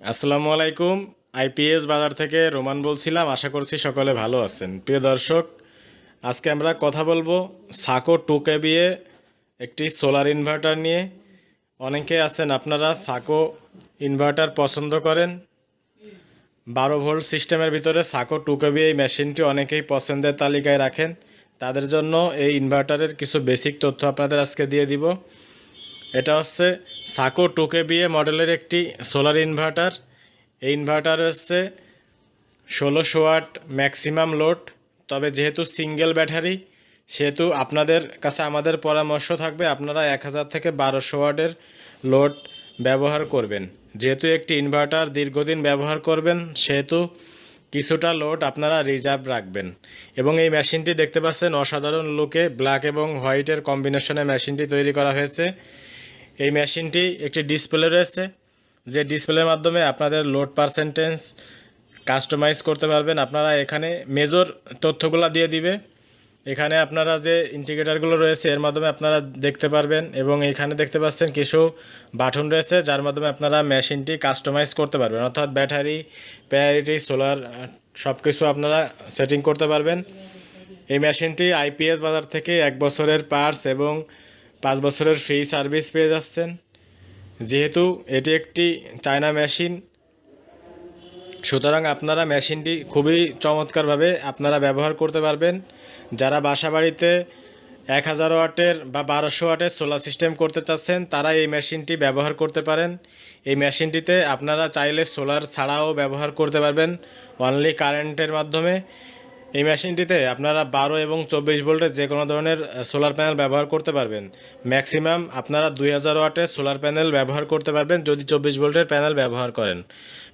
আসসালামু আলাইকুম। আইপিএস বাজার থেকে রোমান বলছিলাম, আশা করছি সকলে ভালো আছেন। প্রিয় দর্শক, আজকে আমরা কথা বলব সাকো টু কেবিএ একটি সোলার ইনভার্টার নিয়ে। অনেকে আছেন, আপনারা সাকো ইনভার্টার পছন্দ করেন। বারো ভোল্ট সিস্টেমের ভিতরে সাকো টু কেবি এই মেশিনটি অনেকেই পছন্দের তালিকায় রাখেন। তাদের জন্য এই ইনভার্টারের কিছু বেসিক তথ্য আপনাদের আজকে দিয়ে দিব। এটা হচ্ছে সাকো টু কেবিএ মডেলের একটি সোলার ইনভার্টার। এই ইনভার্টার হচ্ছে ষোলোশো ওয়াট ম্যাক্সিমাম লোড, তবে যেহেতু সিঙ্গেল ব্যাটারি, সেহেতু আপনাদের কাছে আমাদের পরামর্শ থাকবে আপনারা এক হাজার থেকে বারোশো ওয়াটের লোড ব্যবহার করবেন। যেহেতু একটি ইনভার্টার দীর্ঘদিন ব্যবহার করবেন, সেহেতু কিছুটা লোড আপনারা রিজার্ভ রাখবেন। এবং এই মেশিনটি দেখতে পাচ্ছেন, অসাধারণ লুকে ব্ল্যাক এবং হোয়াইটের কম্বিনেশনে মেশিনটি তৈরি করা হয়েছে। এই মেশিনটি একটি ডিসপ্লে রয়েছে, যে ডিসপ্লের মাধ্যমে আপনাদের লোড পার্সেন্টেজ কাস্টমাইজ করতে পারবেন। আপনারা এখানে মেজর তথ্যগুলো দিয়ে দিবে। এখানে আপনারা যে ইন্ডিকেটারগুলো রয়েছে, এর মাধ্যমে আপনারা দেখতে পারবেন এবং এখানে দেখতে পাচ্ছেন কিছু বাটন রয়েছে, যার মাধ্যমে আপনারা মেশিনটি কাস্টমাইজ করতে পারবেন। অর্থাৎ ব্যাটারি, প্যারিটি, সোলার সব কিছু আপনারা সেটিং করতে পারবেন। এই মেশিনটি আইপিএস বাজার থেকে এক বছরের পার্টস এবং পাঁচ বছরের ফ্রি সার্ভিস পেয়ে যাচ্ছেন। যেহেতু এটি একটি চায়না মেশিন সুতরাং আপনারা মেশিনটি খুবই চমৎকারভাবে আপনারা ব্যবহার করতে পারবেন। যারা বাসা বাড়িতে এক হাজার ওয়াটের বা বারোশো ওয়াটের সোলার সিস্টেম করতে চাচ্ছেন, তারা এই মেশিনটি ব্যবহার করতে পারেন। এই মেশিনটিতে আপনারা চাইলে সোলার ছাড়াও ব্যবহার করতে পারবেন। অনলি কারেন্টের মাধ্যমে। এই মেশিনটিতে আপনারা বারো এবং চব্বিশ ভোল্টের যে কোনো ধরনের সোলার প্যানেল ব্যবহার করতে পারবেন। ম্যাক্সিমাম আপনারা দুই হাজার ওয়াটের সোলার প্যানেল ব্যবহার করতে পারবেন যদি চব্বিশ ভোল্টের প্যানেল ব্যবহার করেন।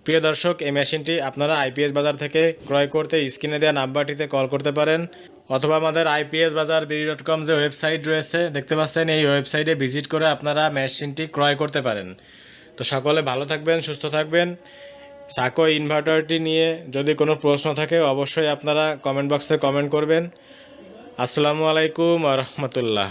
প্রিয় দর্শক, এই মেশিনটি আপনারা আইপিএস বাজার থেকে ক্রয় করতে স্ক্রিনে দেওয়া নাম্বারটিতে কল করতে পারেন অথবা আমাদের আইপিএস বাজার বিডি ডট কম যে ওয়েবসাইট রয়েছে, দেখতে পাচ্ছেন এই ওয়েবসাইটে ভিজিট করে আপনারা মেশিনটি ক্রয় করতে পারেন। তো সকলে ভালো থাকবেন, সুস্থ থাকবেন। সাকো ইনভার্টারটি নিয়ে যদি কোনো প্রশ্ন থাকে, অবশ্যই আপনারা কমেন্ট বক্সে কমেন্ট করবেন। আসসালামু আলাইকুম রহমতুল্লাহ।